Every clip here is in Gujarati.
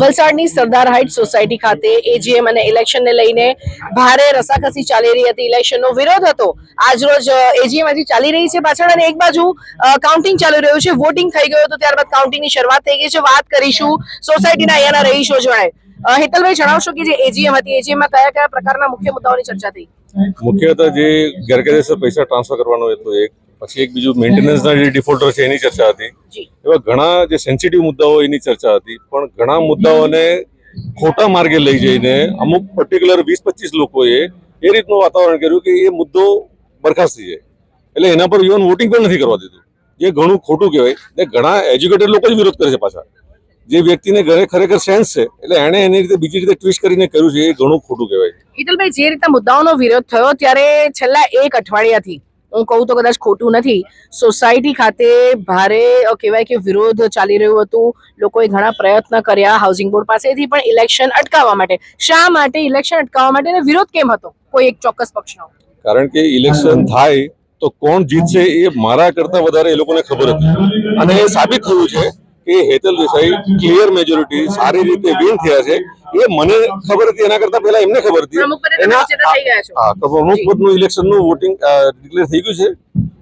વલસાડની સરદાર હાઇટ સોસાયટી ખાતે એજીએમ અને ઇલેક્શનને લઈને ભારે રસાકસી ચાલી રહી હતી. ઇલેક્શનનો વિરોધ હતો. આજરોજ એજીએમ હજી ચાલી રહી છે પાછળ અને એક બાજુ કાઉન્ટિંગ ચાલી રહ્યું છે. વોટિંગ થઈ ગયું હતું. ત્યારબાદ કાઉન્ટિંગની શરૂઆત થઈ ગઈ છે. વાત કરીશું સોસાયટીના અહીંયાના રહીશો જણાય હેતલભાઈ, જણાવશો કે જે એજીએમ હતી એજીએમમાં કયા કયા પ્રકારના મુખ્ય મુદ્દાઓની ચર્ચા થઈ? મુખ્યત્વે જે ગેરકાયદેસર પૈસા ટ્રાન્સફર કરવાનો હતો એક પછી એક બીજું મેન્ટેનન્સના જે ડિફોલ્ટર છે એની ચર્ચા હતી. એવા ઘણા જે સેન્સિટિવ મુદ્દાઓ એની ચર્ચા હતી. પણ ઘણા મુદ્દાઓને ખોટા માર્ગે લઈ જઈને અમુક પર્ટિક્યુલર વીસ પચીસ લોકોએ એ રીતનું વાતાવરણ કર્યું કે એ મુદ્દો બરખાસ્ત થઈ જાય. એટલે એના પર ઇવન વોટિંગ પણ નથી કરવા દીધું. જે ઘણું ખોટું કહેવાય. ને ઘણા એજ્યુકેટેડ લોકો જ વિરોધ કરે છે પાછા. જે વ્યક્તિને ઘરે ખરેખર સેન્સ છે એટલે એણે એની રીતે બીજી રીતે ટ્વિસ્ટ કરીને કર્યું છે એ ઘણું ખોટું કહેવાય. હિતલભાઈ જે રીતે મુદ્દાઓનો વિરોધ થયો ત્યારે છેલ્લા એક અઠવાડિયાથી હું કહું તો કદાચ ખોટું નથી. સોસાયટી ખાતે ભારે કહેવાય કે વિરોધ ચાલી રહ્યું હતું. લોકોએ ઘણા પ્રયત્ન કર્યા હાઉસિંગ બોર્ડ પાસેથી, પણ ઇલેક્શન અટકાવવા માટે. શા માટે ઇલેક્શન અટકાવવા માટે વિરોધ કેમ હતો? કોઈ એક ચોક્કસ પક્ષનો. કારણ કે ઇલેક્શન થાય તો કોણ જીતશે એ મારા કરતા વધારે એ લોકોને ખબર હતી. અને એ સાબિત થયું છે કે હેતલ દેસાઈ ક્લિયર મેજોરિટી સારી રીતે વિન થયા છે. એ મને ખબર હતી એના કરતા પહેલા એમને ખબર હતી. એના વિજેતા થઈ ગયા છો. હા તો પ્રમુખ પદનું ઇલેક્શનનું વોટિંગ ડિક્લેર થઈ ગયું છે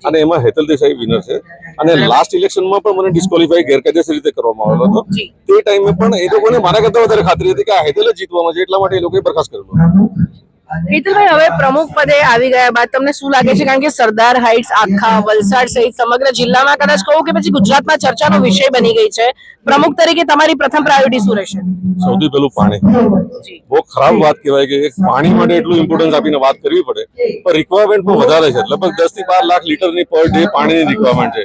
અને એમાં હેતલ દેસાઈ વિનર છે. અને લાસ્ટ ઇલેક્શનમાં પણ મને ડિસ્કોલિફાઈ ગેરકાયદેસર રીતે કરવામાં આવેલો હતો. તે ટાઈમે પણ એ લોકોને મારા કરતા વધારે ખાતરી હતી કે આ હેતલ જ જીતવાનો છે એટલા માટે એ લોકોએ બરખાસ્ત કરેલો હિતલભાઈ હવે પ્રમુખ પદે આવી ગયા બાદ તમને શું લાગે છે? કારણ કે સરદાર હાઇટ્સ આખા વલસાડ સહિત સમગ્ર જિલ્લામાં કદાચ કહું કે પછી ગુજરાતમાં ચર્ચાનો વિષય બની ગઈ છે. પ્રમુખ તરીકે તમારી પ્રથમ પ્રાયોરિટી શું રહેશે? સૌથી પહેલું પાણી. બહુ ખરાબ વાત કહેવાય કે પાણી માટે એટલું ઇમ્પોર્ટન્સ આપીને વાત કરવી પડે. પણ રિક્વાયરમેન્ટ પણ વધારે છે. લગભગ દસથી બાર લાખ લીટરની પર ડે પાણીની રિક્વાયરમેન્ટ છે.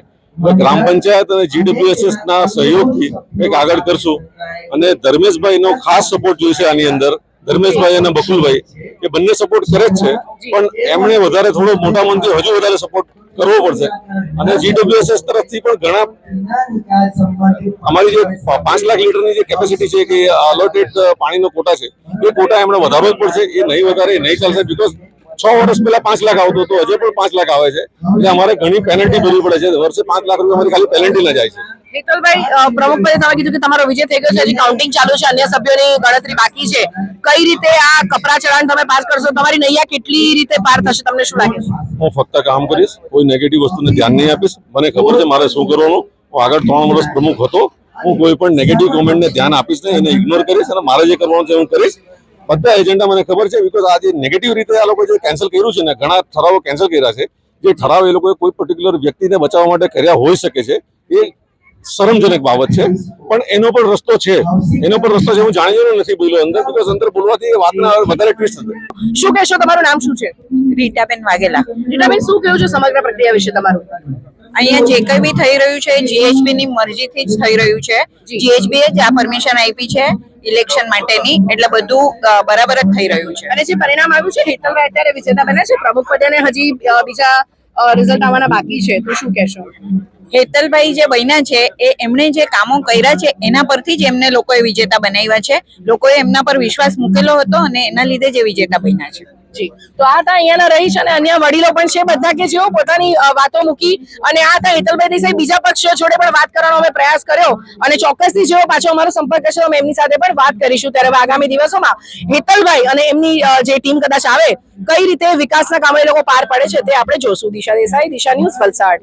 ગ્રામ પંચાયત અને જીડબ્લ્યુએસએસ ના સહયોગથી કંઈક આગળ કરશું. અને ધર્મેશભાઈ નો ખાસ સપોર્ટ જોઈશે આની અંદર. ધર્મેશભાઈ અને બકુલભાઈ એ બંને સપોર્ટ કરે જ છે. પણ એમણે વધારે થોડો મોટા મનથી હજુ વધારે સપોર્ટ કરવો પડશે. અને જીડબ્લ્યુએસએસ તરફથી પણ ઘણા અમારી જે પાંચ લાખ લીટરની જે કેપેસિટી છે કે અલોટેડ પાણીનો કોટા છે એ કોટા એમણે વધારવો જ પડશે. એ નહીં વધારે એ નહીં ચાલશે બીકોઝ છ વર્ષ પહેલા પાંચ લાખ આવતો હતો હજુ પણ પાંચ લાખ આવે છે. એટલે અમારે ઘણી પેનલ્ટી ભરવી પડે છે. વર્ષે પાંચ લાખ રૂપિયા અમારી ખાલી પેનલ્ટી ના જાય છે. ચાલુ છે, અન્ય સભ્યોની ગણતરી બાકી છે. કઈ રીતે આ કપરા ચડાણ તમે પાસ કરશો? તમારી નૈયા કેટલી રીતે પાર થશે? તમને શું લાગે ફક્ત કામ કરીશ, કોઈ નેગેટિવ વસ્તુને ધ્યાન નહીં આપીશ. મને ખબર છે, મારે શું કરવાનું? આગળ ત્રણ વર્ષ પ્રમુખ હતો. હું કોઈ પણ નેગેટિવ કોમેન્ટને ધ્યાન આપીશ નહીં, એને ઇગ્નોર કરીશ અને મારે જે કરવાનું છે હું કરીશ. બધા એજન્ડા મને ખબર છે બીકોઝ આ જે નેગેટિવ રીતે આ લોકો કેન્સલ કર્યું છે ને, ઘણા ઠરાવો કેન્સલ કર્યા છે. જે ઠરાવ એ લોકોએ કોઈ પર્ટિક્યુલર વ્યક્તિને બચાવવા માટે કર્યા હોઈ શકે છે. એ શરમજનક બાબત છે. પણ એનો પણ રસ્તો છે. એનો પણ રસ્તો છે હું જાણી નથી બોલ્યો અંદર બીકોઝ અંદર બોલવાથી એ વાતના વધારે ટ્વિસ્ટ થશે શું કહેશો? તમારું નામ શું છે? રીટાબેન વાઘેલા. રીટાબેન શું કહ્યું છે સમગ્ર પ્રક્રિયા વિશે તમારું? અહીંયા જે કંઈ બી થઈ રહ્યું છે જીએચબી ની મરજીથી જ થઈ રહ્યું છે. જીએચબી એ જ આ પરમિશન આપી છે ઇલેક્શન માટેની. એટલે બધું બરાબર જ થઈ રહ્યું છે. અને જે પરિણામ આવ્યું છે હેતલભાઈ અત્યારે વિજેતા બન્યા છે. પ્રમુખ પદે હજી બીજા રિઝલ્ટ આવવાના બાકી છે. તો શું કહેશો? હેતલભાઈ જે બન્યા છે, એ એમણે જે કામો કર્યા છે, એના પરથી જ એમને લોકોએ વિજેતા બનાવ્યા છે. લોકોએ એમના પર વિશ્વાસ મૂકેલો હતો અને એના લીધે જે વિજેતા બન્યા છે. જી. તો આ તા અહીંયાના રહીશ અને અન્ય વડીલો પણ છે બધા કે જેઓ પોતાની વાતો મૂકી અને આ તા હેતલભાઈ દેસાઈ બીજા પક્ષો જોડે પણ વાત કરવાનો અમે પ્રયાસ કર્યો અને ચોક્કસથી જેઓ પાછો અમારો સંપર્ક કરશે અમે એમની સાથે પણ વાત કરીશું ત્યારે આગામી દિવસોમાં હેતલભાઈ અને એમની જે ટીમ કદાચ આવે, કઈ રીતે વિકાસના કામો એ લોકો પાર પડે છે તે આપણે જોશું. દિશા દેસાઈ, દિશા ન્યૂઝ, વલસાડ.